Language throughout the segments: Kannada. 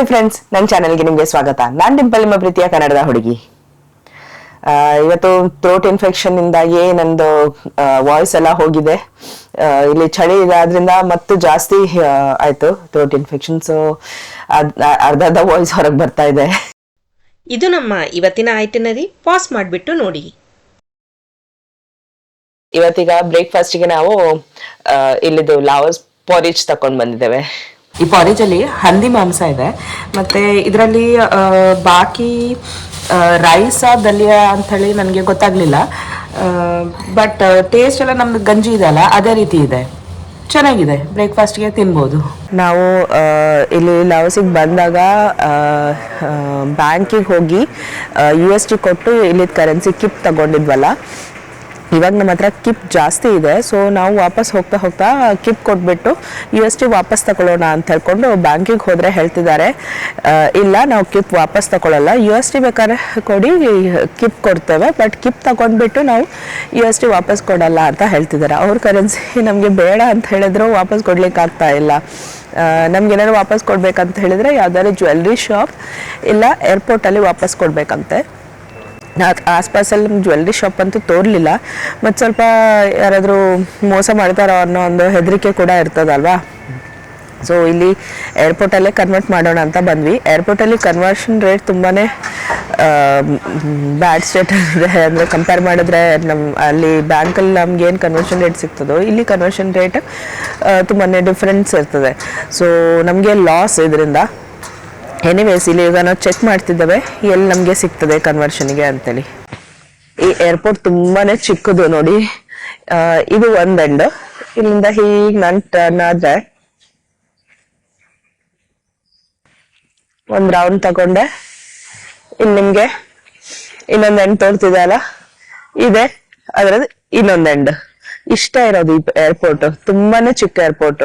ನಮಸ್ತೆ ಫ್ರೆಂಡ್ಸ್ ನನ್ನ ಚಾನಲ್ಗೆ ನಿಮಗೆ ಸ್ವಾಗತ. ನಾನ್ ಡಿಂಪಲ್ ನಿಮ್ಮ ಪ್ರೀತಿಯ ಕನ್ನಡದ ಹುಡುಗಿ. ಇವತ್ತು ಥ್ರೋಟ್ ಇನ್ಫೆಕ್ಷನ್ ಇಂದಾಗಿ ನಂದು ವಾಯ್ಸ್ ಎಲ್ಲ ಹೋಗಿದೆ. ಇಲ್ಲಿ ಚಳಿ ಇದೆ. ಆದ್ರಿಂದ ಮತ್ತು ಜಾಸ್ತಿ ಆಯ್ತು ಥ್ರೋಟ್ ಇನ್ಫೆಕ್ಷನ್ ಸೊ ಅರ್ಧ ಅರ್ಧ ವಾಯ್ಸ್ ಹೊರಗೆ ಬರ್ತಾ ಇದೆ. ಇದು ನಮ್ಮ ಇವತ್ತಿನ ಐಟಿನರಿ ಪಾಸ್ ಮಾಡಿಬಿಟ್ಟು ನೋಡಿ. ಇವತ್ತೀಗ ಬ್ರೇಕ್ಫಾಸ್ಟ್ಗೆ ನಾವು ಇಲ್ಲಿದು ಲಾವಸ್ ಪಾರಿಜ್ ತಕೊಂಡ್ ಬಂದಿದ್ದೇವೆ. ಈ ಪಾರೇಜಲ್ಲಿ ಹಂದಿ ಮಾಂಸ ಇದೆ. ಮತ್ತೆ ಇದರಲ್ಲಿ ಬಾಕಿ ರೈಸ್ ದಲಿಯ ಅಂತ ಹೇಳಿ ನನಗೆ ಗೊತ್ತಾಗ್ಲಿಲ್ಲ. ಬಟ್ ಟೇಸ್ಟ್ ಎಲ್ಲ ನಮ್ದು ಗಂಜಿ ಇದೆ ಅಲ್ಲ, ಅದೇ ರೀತಿ ಇದೆ. ಚೆನ್ನಾಗಿದೆ ಬ್ರೇಕ್ಫಾಸ್ಟ್ಗೆ ತಿನ್ಬೋದು. ನಾವು ಇಲ್ಲಿ ಲವಸಿಗೆ ಬಂದಾಗ ಬ್ಯಾಂಕಿಗೆ ಹೋಗಿ ಯು ಎಸ್ ಟಿ ಕೊಟ್ಟು ಇಲ್ಲಿದ್ದ ಕರೆನ್ಸಿ ಕಿಪ್ ತಗೊಂಡಿದ್ವಲ್ಲ ಇವಾಗ ನಮ್ಮ ಹತ್ರ ಕಿಪ್ ಜಾಸ್ತಿ ಇದೆ. ಸೊ ನಾವು ವಾಪಸ್ ಹೋಗ್ತಾ ಹೋಗ್ತಾ ಕಿಪ್ ಕೊಟ್ಬಿಟ್ಟು ಯು ಎಸ್ ಟಿ ವಾಪಸ್ ತಗೊಳ್ಳೋಣ ಅಂತ ಹೇಳ್ಕೊಂಡು ಬ್ಯಾಂಕಿಗೆ ಹೋದರೆ ಹೇಳ್ತಿದ್ದಾರೆ. ಇಲ್ಲ, ನಾವು ಕಿಪ್ ವಾಪಸ್ ತಗೊಳ್ಳಲ್ಲ. ಯು ಎಸ್ ಟಿ ಬೇಕಾದ್ರೆ ಕೊಡಿ ಕಿಪ್ ಕೊಡ್ತೇವೆ. ಬಟ್ ಕಿಪ್ ತಗೊಂಡ್ಬಿಟ್ಟು ನಾವು ಯು ಎಸ್ ಟಿ ವಾಪಸ್ ಕೊಡಲ್ಲ ಅಂತ ಹೇಳ್ತಿದ್ದಾರೆ. ಅವ್ರ ಕರೆನ್ಸಿ ನಮಗೆ ಬೇಡ ಅಂತ ಹೇಳಿದ್ರು ವಾಪಸ್ ಕೊಡ್ಲಿಕ್ಕೆ ಆಗ್ತಾ ಇಲ್ಲ ನಮ್ಗೆ ಏನಾದ್ರು ವಾಪಸ್ ಕೊಡ್ಬೇಕಂತ ಹೇಳಿದ್ರೆ ಯಾವ್ದಾದ್ರು ಜ್ಯುವೆಲ್ರಿ ಶಾಪ್ ಇಲ್ಲ ಏರ್ಪೋರ್ಟಲ್ಲಿ ವಾಪಸ್ ಕೊಡ್ಬೇಕಂತೆ. ಆಸ್ಪಾಸಲ್ಲಿ ನಮ್ಮ ಜ್ಯುವೆಲ್ರಿ ಶಾಪ್ ಅಂತೂ ತೋರಲಿಲ್ಲ, ಮತ್ತು ಸ್ವಲ್ಪ ಯಾರಾದರೂ ಮೋಸ ಮಾಡ್ತಾರೋ ಅನ್ನೋ ಒಂದು ಹೆದರಿಕೆ ಕೂಡ ಇರ್ತದಲ್ವಾ? ಸೊ ಇಲ್ಲಿ ಏರ್ಪೋರ್ಟಲ್ಲೇ ಕನ್ವರ್ಟ್ ಮಾಡೋಣ ಅಂತ ಬಂದ್ವಿ. ಏರ್ಪೋರ್ಟಲ್ಲಿ ಕನ್ವರ್ಷನ್ ರೇಟ್ ತುಂಬಾ ಬ್ಯಾಡ್ ಸ್ಟೇಟ್ ಇದೆ ಅಂದರೆ ಕಂಪೇರ್ ಮಾಡಿದ್ರೆ ನಮ್ಮ ಅಲ್ಲಿ ಬ್ಯಾಂಕಲ್ಲಿ ನಮ್ಗೆ ಏನು ಕನ್ವರ್ಷನ್ ರೇಟ್ ಸಿಗ್ತದೋ, ಇಲ್ಲಿ ಕನ್ವರ್ಷನ್ ರೇಟ್ ತುಂಬಾ ಡಿಫ್ರೆನ್ಸ್ ಇರ್ತದೆ. ಸೊ ನಮಗೆ ಲಾಸ್ ಇದರಿಂದ ಎನಿವೇಸ್ ಇಲ್ಲಿ ಈಗ ನಾವು ಚೆಕ್ ಮಾಡ್ತಿದ್ದೇವೆ. ಎಲ್ಲಿ ನಮಗೆ ಸಿಗ್ತದೆ ಕನ್ವರ್ಷನ್ಗೆ ಅಂತೇಳಿ. ಈ ಏರ್ಪೋರ್ಟ್ ತುಂಬಾನೇ ಚಿಕ್ಕದು ನೋಡಿ. ಇದು ಒಂದ್ ಎಂಡ್ ಇಲ್ಲಿಂದ ಹೀಗ್ ನನ್ ಟರ್ನ್ ಆದ್ರೆ ಒಂದ್ ರೌಂಡ್ ತಗೊಂಡೆ. ಇಲ್ಲಿ ನಿಮ್ಗೆ ಇನ್ನೊಂದ್ ಎಂಡ್ ತೋರ್ತಿದೆ ಅಲ್ಲ? ಇದೆ. ಅದ್ರದ್ದು ಇನ್ನೊಂದ್ ಎಂಡ್ ಇಷ್ಟ ಇರೋದು ಈ ಏರ್ಪೋರ್ಟ್ ತುಂಬಾನೇ ಚಿಕ್ಕ ಏರ್ಪೋರ್ಟ್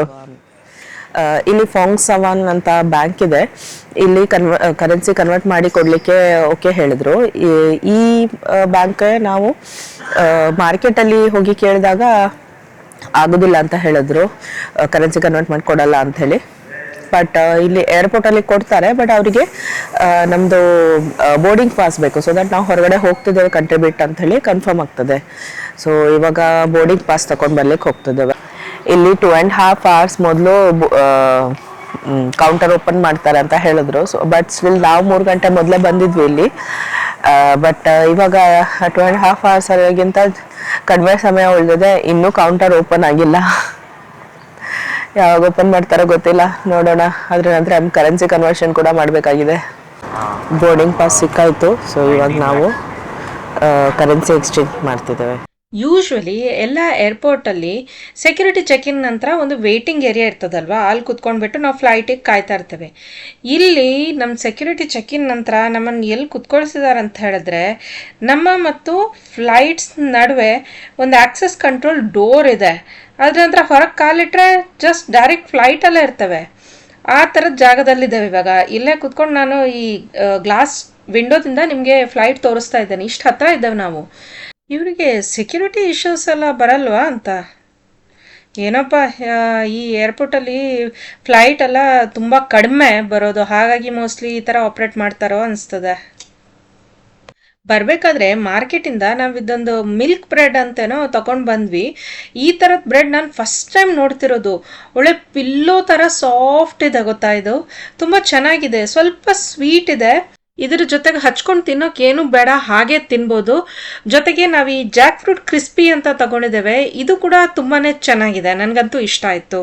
ಇಲ್ಲಿ ಫಾಂಗ್ ಸವಾನ್ ಅಂತ ಬ್ಯಾಂಕ್ ಇದೆ. ಇಲ್ಲಿ ಕನ್ವ ಕರೆನ್ಸಿ ಕನ್ವರ್ಟ್ ಮಾಡಿ ಕೊಡಲಿಕ್ಕೆ ಓಕೆ ಹೇಳಿದ್ರು. ಈ- ಬ್ಯಾಂಕ್ ನಾವು ಮಾರ್ಕೆಟ್ ಅಲ್ಲಿ ಹೋಗಿ ಕೇಳಿದಾಗ ಆಗೋದಿಲ್ಲ ಅಂತ ಹೇಳಿದ್ರು. ಕರೆನ್ಸಿ ಕನ್ವರ್ಟ್ ಮಾಡಿ ಕೊಡಲ್ಲ ಅಂತ ಹೇಳಿ. ಬಟ್ ಇಲ್ಲಿ ಏರ್ಪೋರ್ಟ್ ಅಲ್ಲಿ ಕೊಡ್ತಾರೆ ಬಟ್ ಅವರಿಗೆ ನಮ್ದು ಬೋರ್ಡಿಂಗ್ ಪಾಸ್ ಬೇಕು. ಸೊ ದಟ್ ನಾವು ಹೊರಗಡೆ ಹೋಗ್ತಿದ್ದೇವೆ ಕಂಟ್ರಿ ಅಂತ ಹೇಳಿ ಕನ್ಫರ್ಮ್ ಆಗ್ತದೆ. ಸೊ ಇವಾಗ ಬೋರ್ಡಿಂಗ್ ಪಾಸ್ ತಗೊಂಡ್ ಬರ್ಲಿಕ್ಕೆ ಹೋಗ್ತಿದ್ದೇವೆ. ಇಲ್ಲಿ ಟೂ ಆ್ಯಂಡ್ ಹಾಫ್ ಅವರ್ಸ್ ಮೊದಲು ಕೌಂಟರ್ ಓಪನ್ ಮಾಡ್ತಾರೆ ಅಂತ ಹೇಳಿದ್ರು. ಸೊ ಬಟ್ ಸ್ಟಿಲ್ ನಾವು ಮೂರು ಗಂಟೆ ಮೊದಲೇ ಬಂದಿದ್ವಿ ಇಲ್ಲಿ. ಬಟ್ ಇವಾಗ ಟೂ ಆ್ಯಂಡ್ ಹಾಫ್ ಅವರ್ಸ್ ಅಲ್ಲಿಗಿಂತ ಕಡಿಮೆ ಸಮಯ ಉಳಿದಿದೆ. ಇನ್ನೂ ಕೌಂಟರ್ ಓಪನ್ ಆಗಿಲ್ಲ. ಯಾವಾಗ ಓಪನ್ ಮಾಡ್ತಾರೋ ಗೊತ್ತಿಲ್ಲ. ನೋಡೋಣ. ಅದ್ರ ನಂತರ ನಮ್ಮ ಕರೆನ್ಸಿ ಕನ್ವರ್ಷನ್ ಕೂಡ ಮಾಡಬೇಕಾಗಿದೆ. Boarding pass ಸಿಕ್ಕಾಯಿತು. ಸೊ ಇವಾಗ ನಾವು ಕರೆನ್ಸಿ ಎಕ್ಸ್ಚೇಂಜ್ ಮಾಡ್ತಿದ್ದೇವೆ. ಯೂಶ್ವಲಿ ಎಲ್ಲ ಏರ್ಪೋರ್ಟಲ್ಲಿ ಸೆಕ್ಯೂರಿಟಿ ಚೆಕಿನ್ ನಂತರ ಒಂದು ವೇಟಿಂಗ್ ಏರಿಯಾ ಇರ್ತದಲ್ವಾ? ಅಲ್ಲಿ ಕುತ್ಕೊಂಡ್ಬಿಟ್ಟು ನಾವು ಫ್ಲೈಟಿಗೆ ಕಾಯ್ತಾ ಇರ್ತೇವೆ. ಇಲ್ಲಿ ನಮ್ಮ ಸೆಕ್ಯೂರಿಟಿ ಚೆಕಿನ್ ನಂತರ ನಮ್ಮನ್ನು ಎಲ್ಲಿ ಕುತ್ಕೊಳ್ಸಿದ್ದಾರೆ ಅಂತ ಹೇಳಿದ್ರೆ, ನಮ್ಮ ಮತ್ತು ಫ್ಲೈಟ್ಸ್ ನಡುವೆ ಒಂದು ಆಕ್ಸೆಸ್ ಕಂಟ್ರೋಲ್ ಡೋರ್ ಇದೆ. ಅದ್ರ ನಂತರ ಹೊರಗೆ ಕಾಲಿಟ್ರೆ ಜಸ್ಟ್ ಡೈರೆಕ್ಟ್ ಫ್ಲೈಟಲ್ಲೇ ಇರ್ತವೆ. ಆ ಥರದ ಜಾಗದಲ್ಲಿದ್ದೇವೆ ಇವಾಗ. ಇಲ್ಲೇ ಕುತ್ಕೊಂಡು ನಾನು ಈ ಗ್ಲಾಸ್ ವಿಂಡೋದಿಂದ ನಿಮಗೆ ಫ್ಲೈಟ್ ತೋರಿಸ್ತಾ ಇದ್ದೇನೆ. ಇಷ್ಟು ಹತ್ರ ಇದ್ದೇವೆ ನಾವು. ಇವರಿಗೆ ಸೆಕ್ಯೂರಿಟಿ ಇಶ್ಯೂಸ್ ಎಲ್ಲ ಬರಲ್ವಾ ಅಂತ? ಏನಪ್ಪ ಈ ಏರ್ಪೋರ್ಟಲ್ಲಿ ಫ್ಲೈಟ್ ಎಲ್ಲ ತುಂಬ ಕಡಿಮೆ ಬರೋದು. ಹಾಗಾಗಿ ಮೋಸ್ಟ್ಲಿ ಈ ಥರ ಆಪ್ರೇಟ್ ಮಾಡ್ತಾರೋ ಅನಿಸ್ತದೆ. ಬರಬೇಕಾದ್ರೆ ಮಾರ್ಕೆಟಿಂದ ನಾವು ಇದೊಂದು ಮಿಲ್ಕ್ ಬ್ರೆಡ್ ಅಂತೇನೋ ತೊಗೊಂಡು ಬಂದ್ವಿ. ಈ ಥರದ ಬ್ರೆಡ್ ನಾನು ಫಸ್ಟ್ ಟೈಮ್ ನೋಡ್ತಿರೋದು. ಒಳ್ಳೆ ಪಿಲ್ಲೋ ಥರ ಸಾಫ್ಟ್ ಇದೆ ಗೊತ್ತಾ ಇದು? ತುಂಬ ಚೆನ್ನಾಗಿದೆ. ಸ್ವಲ್ಪ ಸ್ವೀಟ್ ಇದೆ. ಇದ್ರ ಜೊತೆಗೆ ಹಚ್ಕೊಂಡು ತಿನ್ನೋಕೆ ಏನು ಬೇಡ, ಹಾಗೆ ತಿನ್ಬೋದು. ಜೊತೆಗೆ ನಾವು ಈ ಜಾಕ್ ಫ್ರೂಟ್ ಕ್ರಿಸ್ಪಿ ಅಂತ ತಗೊಂಡಿದ್ದೇವೆ. ಇದು ಕೂಡ ತುಂಬಾನೇ ಚೆನ್ನಾಗಿದೆ. ನನಗಂತೂ ಇಷ್ಟ ಆಯಿತು.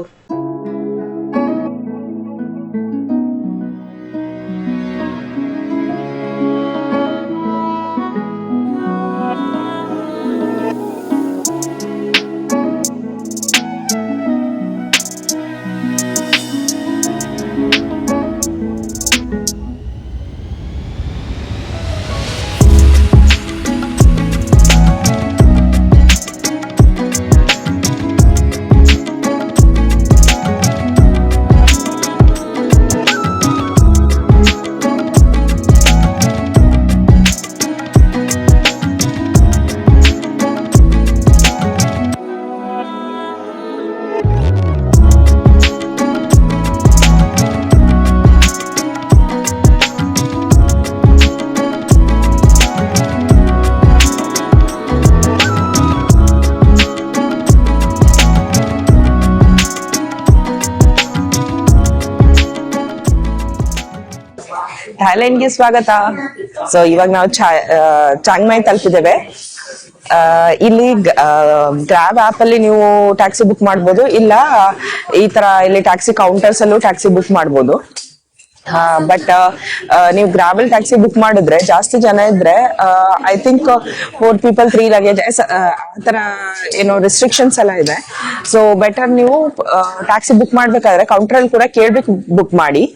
ಥೈಲ್ಯಾಂಡ್ಗೆ ಸ್ವಾಗತ. ಸೊ ಇವಾಗ ನಾವು ಚಾ- ಆ, ಚಾಂಗ್ ಮೈ ತಲುಪಿದ್ದೇವೆ. ಆ, ಇಲ್ಲಿ ಗ್ರಾಬ್ ಆಪ್ ಅಲ್ಲಿ ನೀವು ಟ್ಯಾಕ್ಸಿ ಬುಕ್ ಮಾಡ್ಬೋದು. ಇಲ್ಲ ಈ ತರ ಇಲ್ಲಿ ಟ್ಯಾಕ್ಸಿ ಕೌಂಟರ್ಸ್ ಅಲ್ಲೂ ಟ್ಯಾಕ್ಸಿ ಬುಕ್ ಮಾಡ್ಬೋದು. ಬಟ್ ನೀವು ಗ್ರಾವೆಲ್ ಟ್ಯಾಕ್ಸಿ ಬುಕ್ ಮಾಡಿದ್ರೆ ಜಾಸ್ತಿ ಜನ ಇದ್ರೆ I think four people three luggage ತರ ಏನೋ ರೆಸ್ಟ್ರಿಕ್ಷನ್ಸ್ ಎಲ್ಲ ಇದೆ. ಸೊ ಬೆಟರ್ ನೀವು ಟ್ಯಾಕ್ಸಿ ಬುಕ್ ಮಾಡ್ಬೇಕಾದ್ರೆ ಕೌಂಟರ್ ಅಲ್ಲಿ ಕೂಡ ಕೇಳ್ಬೇಕು ಬುಕ್ ಮಾಡಿ.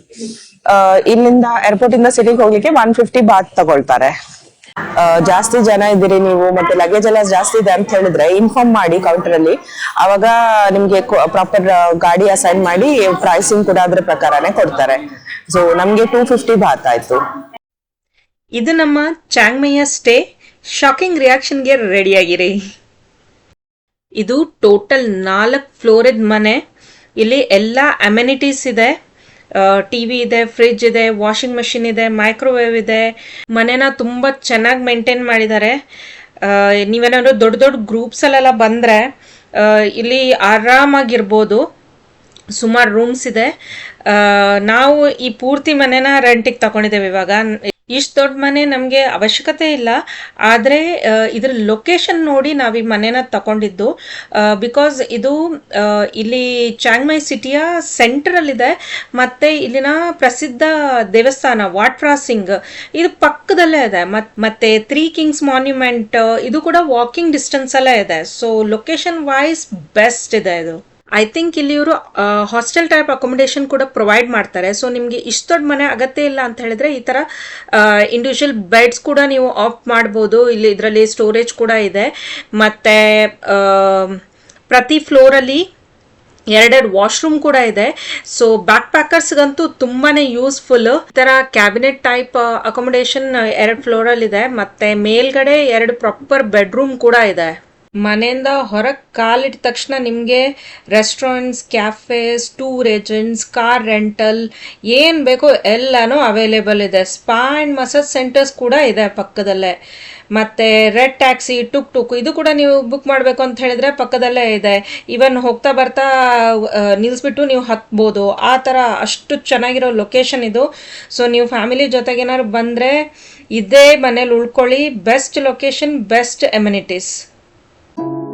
ಆ, ಇಲ್ಲಿಂದ ಏರ್ಪೋರ್ಟ್ ಇಂದ ಸಿಟಿಗೆ ಹೋಗ್ಲಿಕ್ಕೆ ಒನ್ ಫಿಫ್ಟಿ ಬಾತ್ ತಗೊಳ್ತಾರೆ. ಜಾಸ್ತಿ ಜನ ಇದ್ದೀರಿ ನೀವು ಮತ್ತೆ ಲಗೇಜ್ ಎಲ್ಲ ಜಾಸ್ತಿ ಇದೆ ಅಂತ ಹೇಳಿದ್ರೆ ಇನ್ಫಾರ್ಮ್ ಮಾಡಿ ಕೌಂಟರ್ ಅಲ್ಲಿ. ಅವಾಗ ನಿಮ್ಗೆ ಪ್ರಾಪರ್ ಗಾಡಿ ಅಸೈನ್ ಮಾಡಿ ಪ್ರೈಸಿಂಗ್ ಕೂಡ ಅದ್ರ ಪ್ರಕಾರನೇ ಕೊಡ್ತಾರೆ. ಸೊ ನಮ್ಗೆ ಟೂ ಫಿಫ್ಟಿ ಬಾತ್ ಆಯ್ತು. ಇದು ನಮ್ಮ ಚಾಂಗ್ಮಯ್ಯ ಸ್ಟೇ ಶಾಕಿಂಗ್ ರಿಯಾಕ್ಷನ್ಗೆ ರೆಡಿಯಾಗಿರಿ ಇದು ಟೋಟಲ್ ನಾಲ್ಕು ಫ್ಲೋರಿದ್ ಮನೆ. ಇಲ್ಲಿ ಎಲ್ಲ ಅಮೆನಿಟೀಸ್ ಇದೆ. ಟಿ ವಿ ಇದೆ ಫ್ರಿಡ್ಜ್ ಇದೆ ವಾಷಿಂಗ್ ಮಷಿನ್ ಇದೆ ಮೈಕ್ರೋವೇವ್ ಇದೆ. ಮನೆನ ತುಂಬ ಚೆನ್ನಾಗಿ ಮೇಂಟೈನ್ ಮಾಡಿದ್ದಾರೆ ನೀವೇನಾದ್ರು ದೊಡ್ಡ ದೊಡ್ಡ ಗ್ರೂಪ್ಸಲ್ಲೆಲ್ಲ ಬಂದರೆ ಇಲ್ಲಿ ಆರಾಮಾಗಿರ್ಬೋದು. ಸುಮಾರು ರೂಮ್ಸ್ ಇದೆ. ನಾವು ಈ ಪೂರ್ತಿ ಮನೆನ ರೆಂಟಿಗೆ ತಗೊಂಡಿದ್ದೇವೆ ಇವಾಗ. ಇಷ್ಟು ದೊಡ್ಡ ಮನೆ ನಮಗೆ ಅವಶ್ಯಕತೆ ಇಲ್ಲ. ಆದರೆ ಇದ್ರ ಲೊಕೇಶನ್ ನೋಡಿ ನಾವು ಈ ಮನೆನ ತಗೊಂಡಿದ್ದು ಬಿಕಾಸ್ ಇದು ಇಲ್ಲಿ ಚಾಂಗ್ಮೈ ಸಿಟಿಯ ಸೆಂಟ್ರಲ್ಲಿದೆ ಮತ್ತು ಇಲ್ಲಿನ ಪ್ರಸಿದ್ಧ ದೇವಸ್ಥಾನ, ವಾಟ್ರಾ ಸಿಂಗ್, ಇದು ಪಕ್ಕದಲ್ಲೇ ಇದೆ. ಮತ್, ಮತ್ತೆ ತ್ರೀ ಕಿಂಗ್ಸ್ ಮಾನ್ಯುಮೆಂಟ್ ಇದು ಕೂಡ ವಾಕಿಂಗ್ ಡಿಸ್ಟೆನ್ಸ್ ಅಲ್ಲೇ ಇದೆ. ಸೊ ಲೊಕೇಶನ್ ವೈಸ್ ಬೆಸ್ಟ್ ಇದೆ ಇದು. ಐ ಥಿಂಕ್ ಇಲ್ಲಿ ಇವರು ಹಾಸ್ಟೆಲ್ ಟೈಪ್ ಅಕೊಮಡೇಷನ್ ಕೂಡ ಪ್ರೊವೈಡ್ ಮಾಡ್ತಾರೆ. ಸೊ ನಿಮಗೆ ಇಷ್ಟು ದೊಡ್ಡ ಮನೆ ಅಗತ್ಯ ಇಲ್ಲ ಅಂತ ಹೇಳಿದ್ರೆ ಈ ಥರ ಇಂಡಿವಿಜುವಲ್ ಬೆಡ್ಸ್ ಕೂಡ ನೀವು ಆಫ್ ಮಾಡ್ಬೋದು. ಇಲ್ಲಿ ಇದರಲ್ಲಿ ಸ್ಟೋರೇಜ್ ಕೂಡ ಇದೆ. ಮತ್ತು ಪ್ರತಿ ಫ್ಲೋರಲ್ಲಿ ಎರಡೆರಡು ವಾಶ್ರೂಮ್ ಕೂಡ ಇದೆ. ಸೊ ಬ್ಯಾಕ್ ಪ್ಯಾಕರ್ಸ್ಗಂತೂ ತುಂಬಾನೇ ಯೂಸ್ಫುಲ್ ಈ ತರ ಕ್ಯಾಬಿನೆಟ್ ಟೈಪ್ ಅಕೊಮಡೇಷನ್ ಎರಡು ಫ್ಲೋರಲ್ಲಿ ಇದೆ ಮತ್ತೆ ಮೇಲ್ಗಡೆ ಎರಡು ಪ್ರಾಪರ್ ಬೆಡ್ರೂಮ್ ಕೂಡ ಇದೆ. ಮನೆಯಿಂದ ಹೊರಗೆ ಕಾಲಿಟ್ಟ ತಕ್ಷಣ ನಿಮಗೆ restaurants cafes tour agents car rental ಏನು ಬೇಕೋ ಎಲ್ಲನೂ ಅವೈಲೇಬಲ್ ಇದೆ. ಸ್ಪಾ ಆ್ಯಂಡ್ ಮಸಾಜ್ ಸೆಂಟರ್ಸ್ ಕೂಡ ಇದೆ ಪಕ್ಕದಲ್ಲೇ. ಮತ್ತು ರೆಡ್ ಟ್ಯಾಕ್ಸಿ ಟುಕ್ ಟುಕ್ ಇದು ಕೂಡ ನೀವು ಬುಕ್ ಮಾಡಬೇಕು ಅಂತ ಹೇಳಿದ್ರೆ ಪಕ್ಕದಲ್ಲೇ ಇದೆ. ಇವನ್ ಹೋಗ್ತಾ ಬರ್ತಾ ನಿಲ್ಲಿಸ್ಬಿಟ್ಟು ನೀವು ಹತ್ಬೋದು ಆ ಥರ ಅಷ್ಟು ಚೆನ್ನಾಗಿರೋ ಲೊಕೇಶನ್ ಇದು. ಸೊ ನೀವು ಫ್ಯಾಮಿಲಿ ಜೊತೆಗೆ ಏನಾದ್ರು ಬಂದರೆ ಇದೇ ಮನೇಲಿ ಉಳ್ಕೊಳ್ಳಿ. Best location best amenities thank you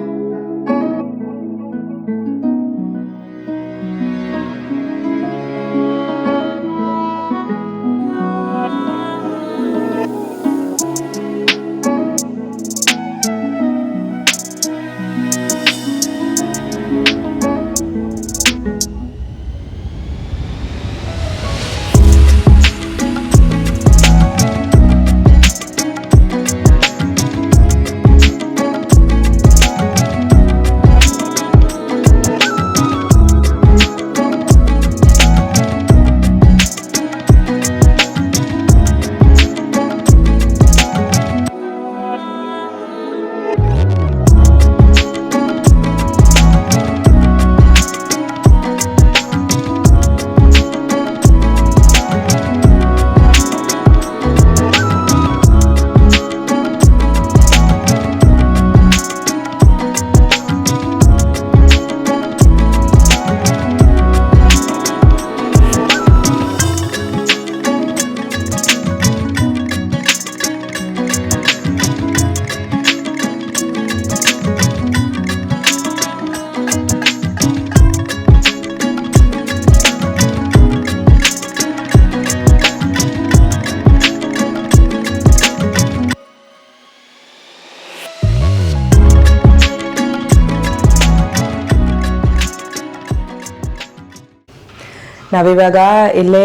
ನಾವಿವಾಗ ಇಲ್ಲೇ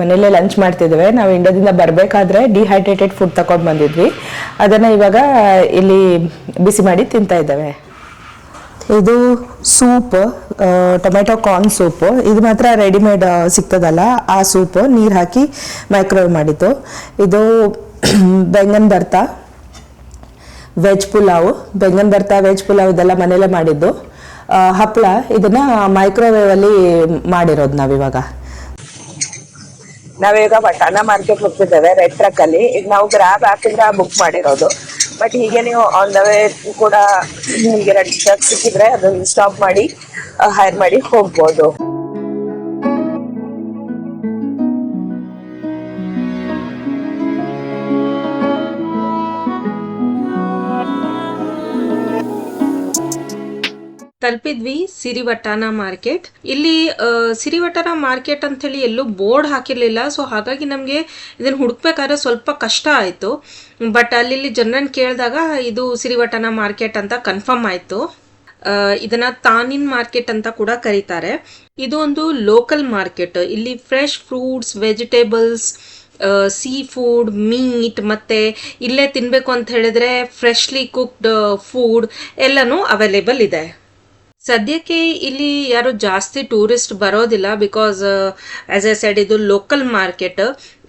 ಮನೆಯಲ್ಲೇ ಲಂಚ್ ಮಾಡ್ತಿದ್ದೇವೆ. ನಾವು ಇಂಡಿಯಾದಿಂದ ಬರಬೇಕಾದ್ರೆ ಡಿಹೈಡ್ರೇಟೆಡ್ ಫುಡ್ ತಗೊಂಡು ಬಂದಿದ್ವಿ. ಅದನ್ನು ಇವಾಗ ಇಲ್ಲಿ ಬಿಸಿ ಮಾಡಿ ತಿಂತಾ ಇದ್ದೇವೆ. ಇದು ಸೂಪ್ ಟೊಮೆಟೊ ಕಾರ್ನ್ ಸೂಪ್. ಇದು ಮಾತ್ರ ರೆಡಿಮೇಡ್ ಸಿಗ್ತದಲ್ಲ. ಆ ಸೂಪ್ ನೀರು ಹಾಕಿ ಮೈಕ್ರೋವೇವ್ ಮಾಡಿದ್ದು. ಇದು ಬೆಂಗನ್ ಭರ್ತಾ ವೆಜ್ ಪುಲಾವ್. ಬೆಂಗನ್ ಭರ್ತಾ ವೆಜ್ ಪುಲಾವ್ ಇದೆಲ್ಲ ಮನೇಲೆ ಮಾಡಿದ್ದು. ಹಪ್ಪಳ ಇದನ್ನ ಮೈಕ್ರೋವೇವ್ ಅಲ್ಲಿ ಮಾಡಿರೋದು ನಾವಿವಾಗ. ನಾವೀಗ ಬಟಾಣ ಮಾರ್ಕೆಟ್ ಹೋಗ್ತಿದ್ದೇವೆ ರೆಡ್ ಟ್ರಕ್ ಅಲ್ಲಿ. ಈಗ ನಾವು ಗ್ರಾಬ್ ಹಾಕಿದ್ರೆ ಬುಕ್ ಮಾಡಿರೋದು. ಬಟ್ ಹೀಗೆ ನೀವು ಆನ್ ದ ವೇ ಕೂಡ ನಿಮ್ಗೆ ರೆಡ್ ಟ್ರಕ್ ಸಿಕ್ಕಿದ್ರೆ ಅದನ್ನ ಸ್ಟಾಪ್ ಮಾಡಿ ಹೈರ್ ಮಾಡಿ ಹೋಗ್ಬೋದು. ತಲುಪಿದ್ವಿ ಸಿರಿವಟಾನ ಮಾರ್ಕೆಟ್. ಇಲ್ಲಿ ಸಿರಿವಟಾನ ಮಾರ್ಕೆಟ್ ಅಂತ ಹೇಳಿ ಎಲ್ಲೂ ಬೋರ್ಡ್ ಹಾಕಿರ್ಲಿಲ್ಲ. ಸೊ, ಹಾಗಾಗಿ ನಮಗೆ ಇದನ್ನ ಹುಡುಕ್ಬೇಕಾದ್ರೆ ಸ್ವಲ್ಪ ಕಷ್ಟ ಆಯಿತು. ಬಟ್ ಅಲ್ಲಿ ಜನರನ್ನ ಕೇಳಿದಾಗ ಇದು ಸಿರಿವಟಾನ ಮಾರ್ಕೆಟ್ ಅಂತ ಕನ್ಫರ್ಮ್ ಆಯಿತು. ಇದನ್ನ ತಾನಿನ್ ಮಾರ್ಕೆಟ್ ಅಂತ ಕೂಡ ಕರೀತಾರೆ. ಇದು ಒಂದು ಲೋಕಲ್ ಮಾರ್ಕೆಟ್. ಇಲ್ಲಿ fresh fruits, vegetables seafood meat ಮತ್ತೆ ಇಲ್ಲೇ ತಿನ್ಬೇಕು ಅಂತ ಹೇಳಿದ್ರೆ ಫ್ರೆಶ್ಲಿ ಕುಕ್ಡ್ ಫುಡ್ ಎಲ್ಲನೂ ಅವೈಲೇಬಲ್ ಇದೆ. ಸದ್ಯಕ್ಕೆ ಇಲ್ಲಿ ಯಾರು ಜಾಸ್ತಿ ಟೂರಿಸ್ಟ್ ಬರೋದಿಲ್ಲ ಬಿಕಾಸ್ ಆಸ್ ಎ ಸೈಡ್ ಇದು ಲೋಕಲ್ ಮಾರ್ಕೆಟ್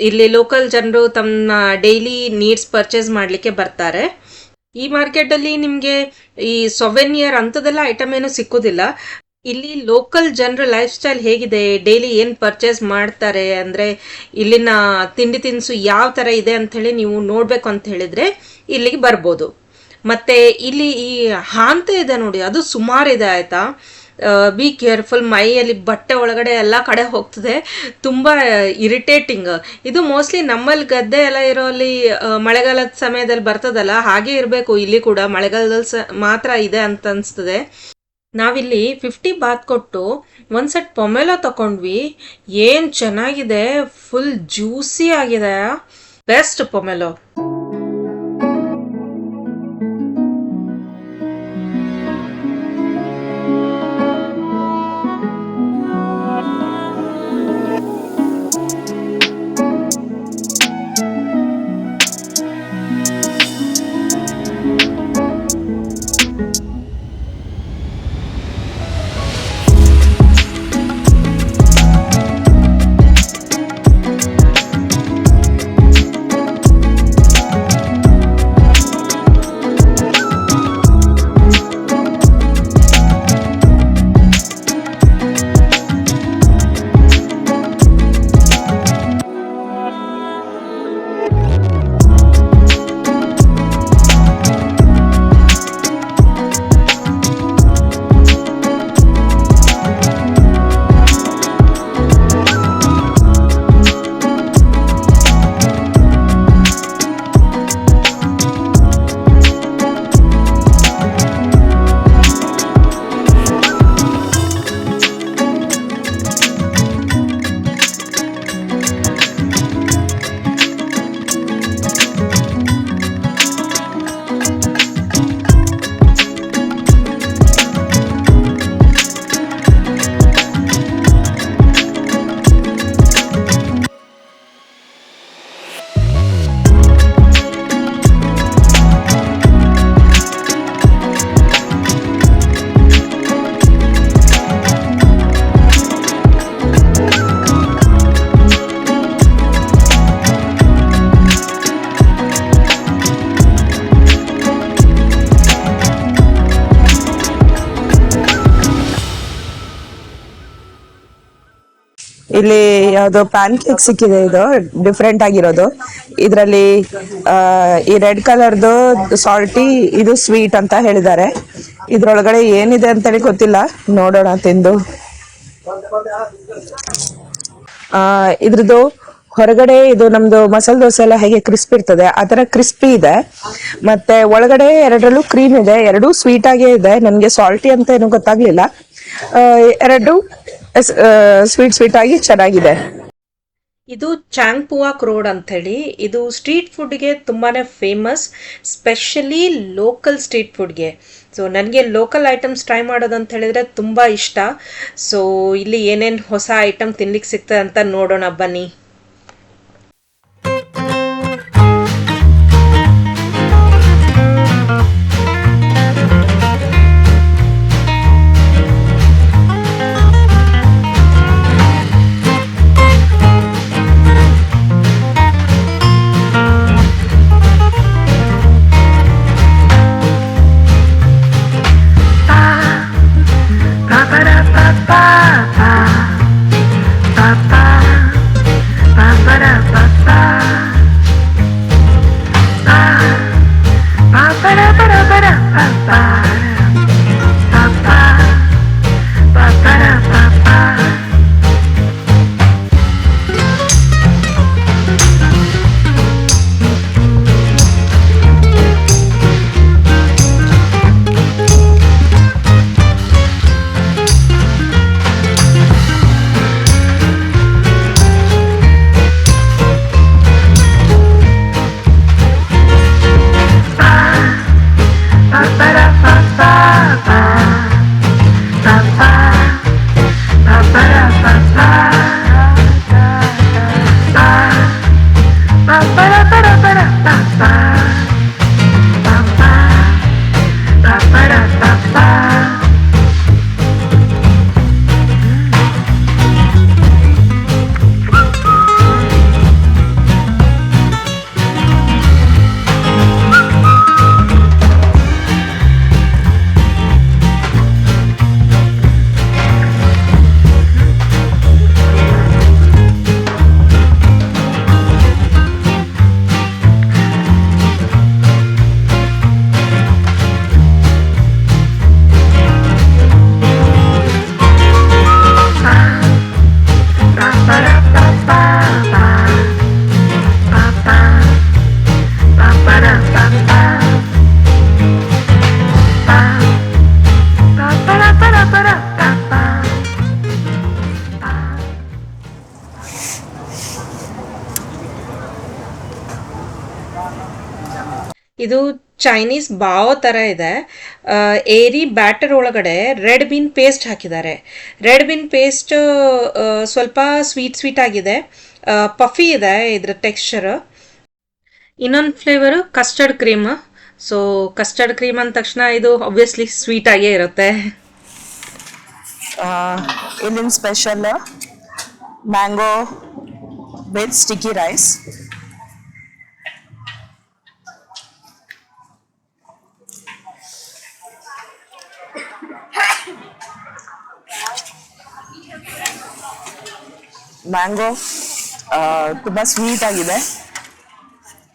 ಇಲ್ಲಿ ಲೋಕಲ್ ಜನರು ತಮ್ಮ ಡೈಲಿ ನೀಡ್ಸ್ ಪರ್ಚೇಸ್ ಮಾಡಲಿಕ್ಕೆ ಬರ್ತಾರೆ. ಈ ಮಾರ್ಕೆಟಲ್ಲಿ ನಿಮಗೆ ಈ ಸೊವೆನಿಯರ್ ಅಂಥದ್ದೆಲ್ಲ ಐಟಮ್ ಏನು ಸಿಕ್ಕೋದಿಲ್ಲ. ಇಲ್ಲಿ ಲೋಕಲ್ ಜನರ ಲೈಫ್ ಸ್ಟೈಲ್ ಹೇಗಿದೆ? ಡೈಲಿ ಏನು ಪರ್ಚೇಸ್ ಮಾಡ್ತಾರೆ? ಅಂದರೆ ಇಲ್ಲಿನ ತಿಂಡಿ ತಿನಿಸು ಯಾವ ಥರ ಇದೆ ಅಂಥೇಳಿ ನೀವು ನೋಡಬೇಕು ಅಂತ ಹೇಳಿದರೆ ಇಲ್ಲಿಗೆ ಬರ್ಬೋದು. ಮತ್ತೆ ಇಲ್ಲಿ ಈ ಹಾಂತೆ ಇದೆ ನೋಡಿ, ಅದು ಸುಮಾರಿದೆ ಆಯ್ತಾ? ಬಿ ಕೇರ್ಫುಲ್ ಮೈಯಲ್ಲಿ ಬಟ್ಟೆ ಒಳಗಡೆ ಎಲ್ಲ ಕಡೆ ಹೋಗ್ತದೆ. ತುಂಬ ಇರಿಟೇಟಿಂಗ್ ಇದು ಮೋಸ್ಟ್ಲಿ ನಮ್ಮಲ್ಲಿ ಗದ್ದೆ ಎಲ್ಲ ಇರೋ ಅಲ್ಲಿ ಮಳೆಗಾಲದ ಸಮಯದಲ್ಲಿ ಬರ್ತದಲ್ಲ, ಹಾಗೆ ಇರಬೇಕು ಇಲ್ಲಿ ಕೂಡ. ಮಳೆಗಾಲದಲ್ಲಿ ಸ, ಮಾತ್ರ ಇದೆ ಅಂತ ಅನಿಸ್ತದೆ. ನಾವಿಲ್ಲಿ ಫಿಫ್ಟಿ ಬಾತ್ ಕೊಟ್ಟು ಒಂದು ಸೆಟ್ ಪೊಮೆಲೋ ತಗೊಂಡ್ವಿ ಏನು ಚೆನ್ನಾಗಿದೆ ಫುಲ್ ಜ್ಯೂಸಿ ಆಗಿದೆ. ಬೆಸ್ಟ್ ಪೊಮೆಲೋ ಇಲ್ಲಿ ಯಾವ್ದೋ ಪ್ಯಾನ್ ಕೇಕ್ ಸಿಕ್ಕಿದೆ ಇದು ಡಿಫ್ರೆಂಟ್ ಆಗಿರೋದು. ಇದರಲ್ಲಿ ಈ ರೆಡ್ ಕಲರ್ದು ಸಾಲ್ಟಿ ಇದು ಸ್ವೀಟ್ ಅಂತ ಹೇಳಿದ್ದಾರೆ. ಇದ್ರೊಳಗಡೆ ಏನಿದೆ ಅಂತೇಳಿ ಗೊತ್ತಿಲ್ಲ. ನೋಡೋಣ ತಿಂದು. ಆ, ಇದ್ರದ್ದು ಹೊರಗಡೆ ಇದು ನಮ್ದು ಮಸಾಲೆ ದೋಸೆ ಎಲ್ಲ ಹೇಗೆ ಕ್ರಿಸ್ಪಿ ಇರ್ತದೆ, ಆ ತರ ಕ್ರಿಸ್ಪಿ ಇದೆ. ಮತ್ತೆ ಒಳಗಡೆ ಎರಡರಲ್ಲೂ ಕ್ರೀಮ್ ಇದೆ, ಎರಡೂ ಸ್ವೀಟ್ ಆಗೇ ಇದೆ. ನನ್ಗೆ ಸಾಲ್ಟಿ ಅಂತ ಏನು ಗೊತ್ತಾಗ್ಲಿಲ್ಲ. ಎರಡು ಸ್ವೀಟ್ ಸ್ವೀಟ್ ಆಗಿ ಚೆನ್ನಾಗಿದೆ. ಇದು ಚಾಂಗ್ಪುವಾಕ್ ರೋಡ್ ಹೇಳಿ ಇದು ಸ್ಟ್ರೀಟ್ ಫುಡ್ಗೆ ತುಂಬಾ ಫೇಮಸ್ ಸ್ಪೆಷಲಿ ಲೋಕಲ್ ಸ್ಟ್ರೀಟ್ ಫುಡ್ಗೆ ಸೊ ನನಗೆ ಲೋಕಲ್ ಐಟಮ್ಸ್ ಟ್ರೈ ಮಾಡೋದು ಅಂತ ಹೇಳಿದ್ರೆ ತುಂಬ ಇಷ್ಟ. ಸೊ ಇಲ್ಲಿ ಏನೇನು ಹೊಸ ಐಟಮ್ ತಿನ್ಲಿಕ್ಕೆ ಸಿಗ್ತದೆ ಅಂತ ನೋಡೋಣ ಬನ್ನಿ. ಚೈನೀಸ್ ಬಾವೋ ಥರ ಇದೆ. ಏರಿ ಬ್ಯಾಟರ್ ಒಳಗಡೆ ರೆಡ್ ಬೀನ್ ಪೇಸ್ಟ್ ಹಾಕಿದ್ದಾರೆ. ರೆಡ್ ಬೀನ್ ಪೇಸ್ಟ್ ಸ್ವಲ್ಪ ಸ್ವೀಟ್ ಸ್ವೀಟ್ ಆಗಿದೆ. ಪಫಿ ಇದೆ ಇದರ ಟೆಕ್ಸ್ಚರ್ ಇನ್ನೊಂದು flavour custard cream so custard cream ಅಂದ ತಕ್ಷಣ ಇದು ಆಬ್ವಿಯಸ್ಲಿ ಸ್ವೀಟ್ ಆಗೇ ಇರುತ್ತೆ. ಇಲ್ಲಿನ special mango with sticky rice mango ತುಂಬ ಸ್ವೀಟ್ ಆಗಿದೆ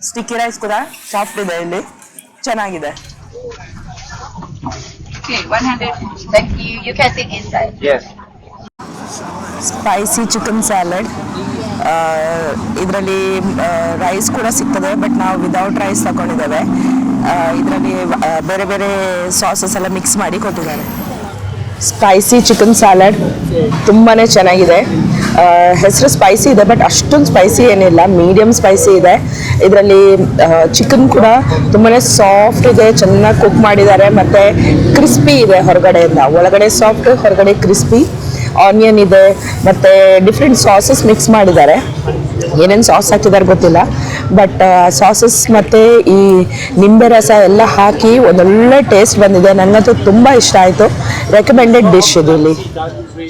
ಸ್ಟಿಕ್ಕಿ ರೈಸ್ ಕೂಡ ಸಾಫ್ಟ್ ಇದೆ ಇಲ್ಲಿ ಚೆನ್ನಾಗಿದೆ Okay, 100. Thank you. You can sit inside. Yes. Spicy chicken salad ಇದರಲ್ಲಿ ರೈಸ್ ಕೂಡ ಸಿಗ್ತದೆ ಬಟ್ ನಾವು ವಿದೌಟ್ ರೈಸ್ ತಗೊಂಡಿದ್ದೇವೆ ಇದರಲ್ಲಿ ಬೇರೆ ಬೇರೆ ಸಾಸಸ್ ಎಲ್ಲ ಮಿಕ್ಸ್ ಮಾಡಿ ಕೊಟ್ಟಿದ್ದಾರೆ ಸ್ಪೈಸಿ ಚಿಕನ್ ಸ್ಯಾಲಡ್ ತುಂಬಾ ಚೆನ್ನಾಗಿದೆ. ಹೆಸರು ಸ್ಪೈಸಿ ಇದೆ ಬಟ್ ಅಷ್ಟೊಂದು ಸ್ಪೈಸಿ ಏನಿಲ್ಲ. ಮೀಡಿಯಮ್ ಸ್ಪೈಸಿ ಇದೆ. ಇದರಲ್ಲಿ ಚಿಕನ್ ಕೂಡ ತುಂಬಾ ಸಾಫ್ಟ್ ಇದೆ, ಚೆನ್ನಾಗಿ ಕುಕ್ ಮಾಡಿದ್ದಾರೆ. ಮತ್ತು ಕ್ರಿಸ್ಪಿ ಇದೆ ಹೊರಗಡೆಯಿಂದ. ಒಳಗಡೆ ಸಾಫ್ಟ್ ಹೊರಗಡೆ ಕ್ರಿಸ್ಪಿ ಆನಿಯನ್ ಇದೆ, ಮತ್ತು ಡಿಫ್ರೆಂಟ್ ಸಾಸಸ್ ಮಿಕ್ಸ್ ಮಾಡಿದ್ದಾರೆ. ಏನೇನು ಸಾಸ್ ಹಾಕಿದ್ದಾರೆ ಗೊತ್ತಿಲ್ಲ. ಬಟ್ ಸಾಸಸ್ ಮತ್ತು ಈ ನಿಂಬೆ ರಸ ಎಲ್ಲ ಹಾಕಿ ಒಂದೊಳ್ಳೆ ಟೇಸ್ಟ್ ಬಂದಿದೆ. ನನಗಂತೂ ತುಂಬ ಇಷ್ಟ ಆಯಿತು. ರೆಕಮೆಂಡೆಡ್ ಡಿಶ್ ಇದು ಇಲ್ಲಿ.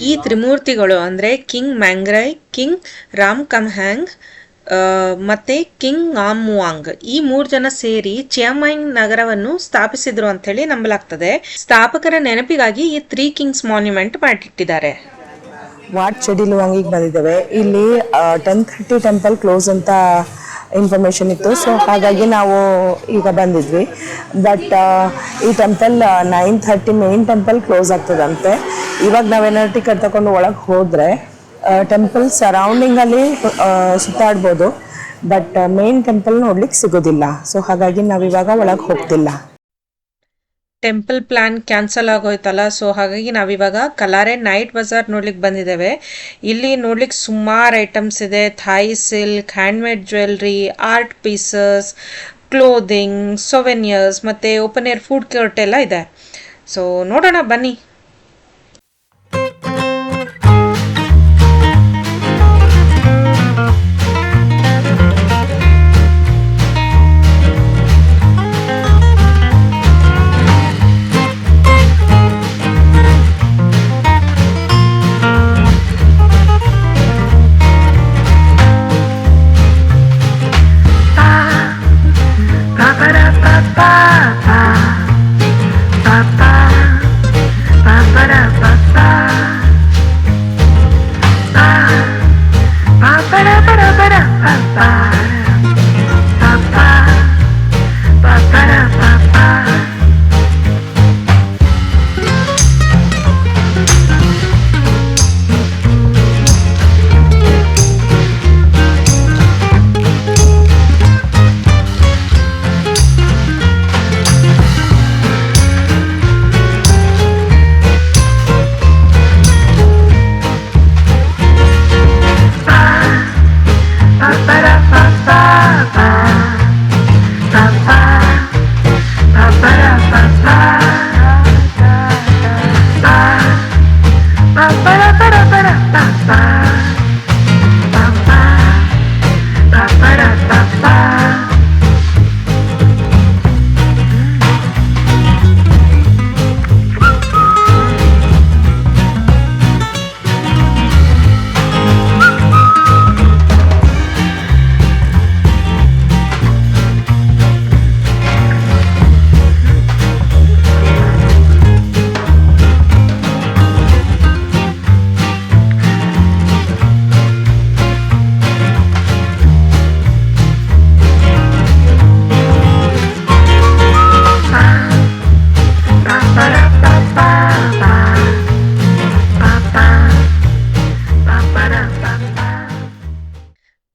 ಈ ತ್ರಿಮೂರ್ತಿಗಳು ಅಂದರೆ king Mangrai king Ram Khamhaeng ಮತ್ತೆ ಕಿಂಗ್ ಆಮ್ವಾಂಗ್ ಈ ಮೂರು ಜನ ಸೇರಿ ಚಿಯಾಮೈನ್ ನಗರವನ್ನು ಸ್ಥಾಪಿಸಿದ್ರು ಅಂತ ಹೇಳಿ ನಂಬಲಾಗ್ತದೆ. ಸ್ಥಾಪಕರ ನೆನಪಿಗಾಗಿ ಈ ತ್ರೀ ಕಿಂಗ್ಸ್ ಮಾನ್ಯುಮೆಂಟ್ ಮಾಡಿಟ್ಟಿದ್ದಾರೆ. ವಾಟ್ ಚೆಡಿಲುವಂಗಿಗೆ ಬಂದಿದ್ದಾವೆ. ಇಲ್ಲಿ ಟೆನ್ ಥರ್ಟಿ ಟೆಂಪಲ್ ಕ್ಲೋಸ್ ಅಂತ ಇನ್ಫಾರ್ಮೇಷನ್ ಇತ್ತು. ಸೊ ಹಾಗಾಗಿ ನಾವು ಈಗ ಬಂದಿದ್ವಿ. ಬಟ್ ಈ temple nine thirty main temple close ಆಗ್ತದಂತೆ. ಇವಾಗ ನಾವೇನಾದ್ರು ಟಿಕೆಟ್ ತಗೊಂಡು ಒಳಗೆ ಹೋದರೆ ಟೆಂಪಲ್ ಸರೌಂಡಿಂಗಲ್ಲಿ ಸುತ್ತಾಡ್ಬೋದು. ಬಟ್ ಮೇನ್ ಟೆಂಪಲ್ ನೋಡ್ಲಿಕ್ಕೆ ಸಿಗೋದಿಲ್ಲ. ಸೊ ಹಾಗಾಗಿ ನಾವಿವಾಗ ಒಳಗೆ ಹೋಗ್ತಿಲ್ಲ. ಟೆಂಪಲ್ ಪ್ಲಾನ್ ಕ್ಯಾನ್ಸಲ್ ಆಗೋಯ್ತಲ್ಲ? ಸೊ ಹಾಗಾಗಿ ನಾವಿವಾಗ ಕಲಾರೆ ನೈಟ್ ಬಜಾರ್ ನೋಡ್ಲಿಕ್ಕೆ ಬಂದಿದ್ದೇವೆ. ಇಲ್ಲಿ ನೋಡ್ಲಿಕ್ಕೆ ಸುಮಾರು ಐಟಮ್ಸ್ ಇದೆ. Thai silk handmade jewellery art pieces clothing souvenirs ಮತ್ತು ಓಪನ್ ಏರ್ ಫುಡ್ ಕೋರ್ಟ್ ಎಲ್ಲ ಇದೆ. ಸೊ ನೋಡೋಣ ಬನ್ನಿ.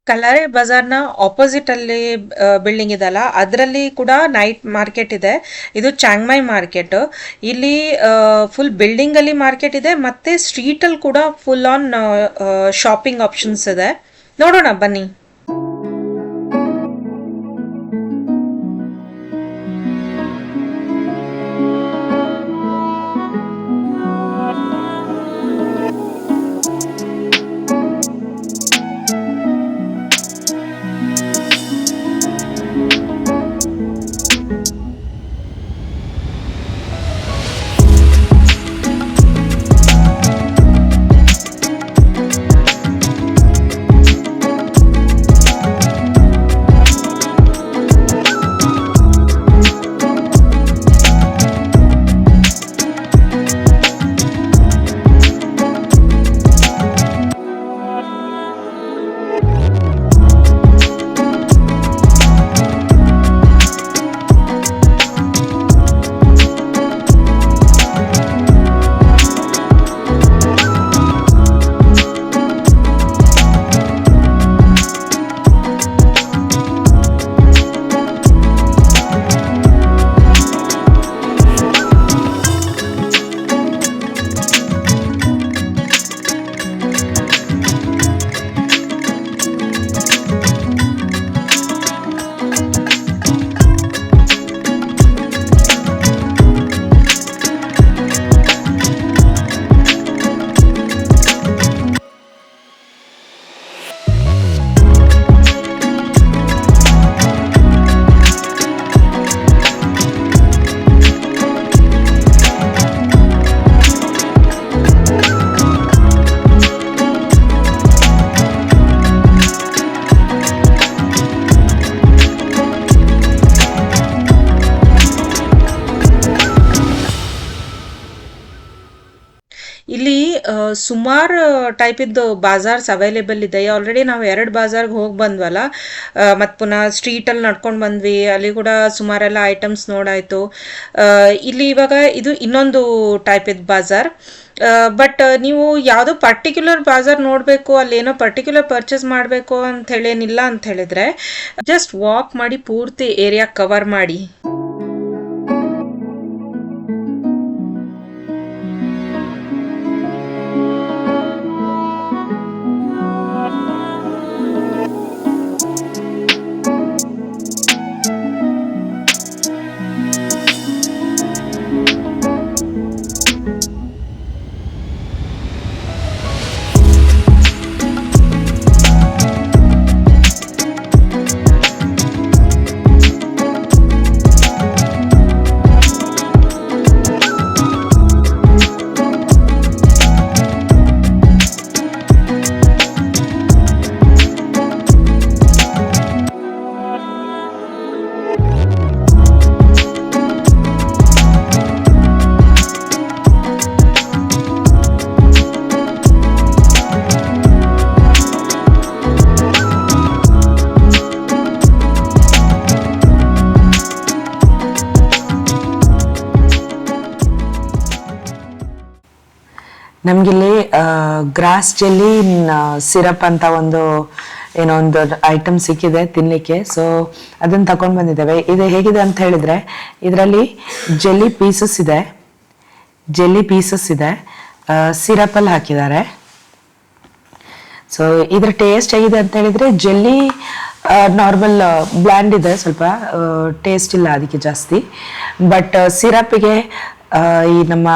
ಕಲಾರೆ ಬಜಾರ್ನ ಆಪೋಸಿಟ್ ಅಲ್ಲಿ ಬಿಲ್ಡಿಂಗ್ ಇದೆಲ್ಲ ಅದರಲ್ಲಿ ಕೂಡ ನೈಟ್ ಮಾರ್ಕೆಟ್ ಇದೆ. ಇದು ಚಾಂಗ್ಮೈ ಮಾರ್ಕೆಟ್ ಇಲ್ಲಿ ಫುಲ್ ಬಿಲ್ಡಿಂಗ್ ಅಲ್ಲಿ ಮಾರ್ಕೆಟ್ ಇದೆ, ಮತ್ತೆ ಸ್ಟ್ರೀಟ್ ಅಲ್ಲಿ ಕೂಡ ಫುಲ್ ಆನ್ ಶಾಪಿಂಗ್ ಆಪ್ಷನ್ಸ್ ಇದೆ. ನೋಡೋಣ ಬನ್ನಿ. ಸುಮಾರು ಟೈಪ್ ಇದ್ದು ಬಾಜಾರ್ಸ್ ಅವೈಲೇಬಲ್ ಇದೆ. ಆಲ್ರೆಡಿ ನಾವು ಎರಡು ಬಾಜಾರ್ಗೆ ಹೋಗಿ ಬಂದ್ವಲ್ಲ ಮತ್ತು ಪುನಃ ಸ್ಟ್ರೀಟಲ್ಲಿ ನಡ್ಕೊಂಡು ಬಂದ್ವಿ. ಅಲ್ಲಿ ಕೂಡ ಸುಮಾರೆಲ್ಲ ಐಟಮ್ಸ್ ನೋಡಾಯಿತು. ಇಲ್ಲಿ ಇವಾಗ ಇದು ಇನ್ನೊಂದು ಟೈಪ್ ಇದ್ದ ಬಾಜಾರ್ ಬಟ್ ನೀವು ಯಾವುದೋ ಪರ್ಟಿಕ್ಯುಲರ್ ಬಾಜಾರ್ ನೋಡಬೇಕು, ಅಲ್ಲಿ ಏನೋ ಪರ್ಟಿಕ್ಯುಲರ್ ಪರ್ಚೇಸ್ ಮಾಡಬೇಕು ಅಂತ ಹೇಳೇನಿಲ್ಲ ಅಂತ ಹೇಳಿದ್ರೆ ಜಸ್ಟ್ ವಾಕ್ ಮಾಡಿ ಪೂರ್ತಿ ಏರಿಯಾ ಕವರ್ ಮಾಡಿ. ಗ್ರಾಸ್ ಜೆಲ್ಲಿ ಸಿರಪ್ ಅಂತ ಒಂದು ಏನೋ ಒಂದು ಐಟಮ್ ಸಿಕ್ಕಿದೆ ತಿನ್ನಲಿಕ್ಕೆ ಸೊ ಅದನ್ನು ತಗೊಂಡು ಬಂದಿದ್ದೇವೆ. ಇದು ಹೇಗಿದೆ ಅಂತ ಹೇಳಿದ್ರೆ, ಇದರಲ್ಲಿ ಜೆಲ್ಲಿ ಪೀಸಸ್ ಇದೆ. ಜೆಲ್ಲಿ ಪೀಸಸ್ ಇದೆ. ಸಿರಪಲ್ಲಿ ಹಾಕಿದ್ದಾರೆ. ಸೊ ಇದ್ರ ಟೇಸ್ಟ್ ಹೇಗಿದೆ ಅಂತ ಹೇಳಿದ್ರೆ, ಜೆಲ್ಲಿ ನಾರ್ಮಲ್ ಬ್ಲ್ಯಾಂಡ್ ಇದೆ ಸ್ವಲ್ಪ ಟೇಸ್ಟ್ ಇಲ್ಲ ಅದಕ್ಕೆ ಜಾಸ್ತಿ. ಬಟ್ ಸಿರಪ್ಪಿಗೆ ಈ ನಮ್ಮ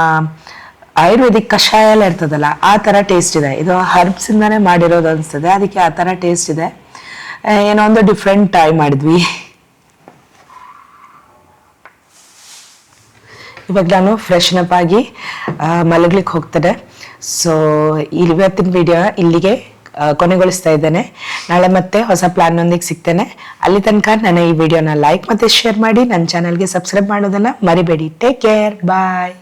ಆಯುರ್ವೇದಿಕ್ ಕಷಾಯ ಎಲ್ಲ ಇರ್ತದಲ್ಲ, ಆ ಥರ ಟೇಸ್ಟ್ ಇದೆ. ಇದು ಹರ್ಬ್ಸ್ ಇಂದಾನೆ ಮಾಡಿರೋದು ಅನಿಸ್ತದೆ, ಅದಕ್ಕೆ ಆ ಥರ ಟೇಸ್ಟ್ ಇದೆ. ಏನೋ ಒಂದು ಡಿಫ್ರೆಂಟ್ ಟ್ರೈ ಮಾಡಿದ್ವಿ. ಇವಾಗ ನಾನು ಫ್ರೆಶ್ನ ಆಗಿ ಮಲಗ್ಲಿಕ್ಕೆ ಹೋಗ್ತೇನೆ ಸೊ ಇವತ್ತಿನ ವಿಡಿಯೋ ಇಲ್ಲಿಗೆ ಕೊನೆಗೊಳಿಸ್ತಾ ಇದ್ದೇನೆ. ನಾಳೆ ಮತ್ತೆ ಹೊಸ ಪ್ಲಾನ್ನೊಂದಿಗೆ ಸಿಗ್ತೇನೆ. ಅಲ್ಲಿ ತನಕ ನಾನು ಈ ವಿಡಿಯೋನ ಲೈಕ್ ಮತ್ತೆ ಶೇರ್ ಮಾಡಿ ನನ್ನ ಚಾನಲ್ಗೆ ಸಬ್ಸ್ಕ್ರೈಬ್ ಮಾಡೋದನ್ನ ಮರಿಬೇಡಿ. Take care bye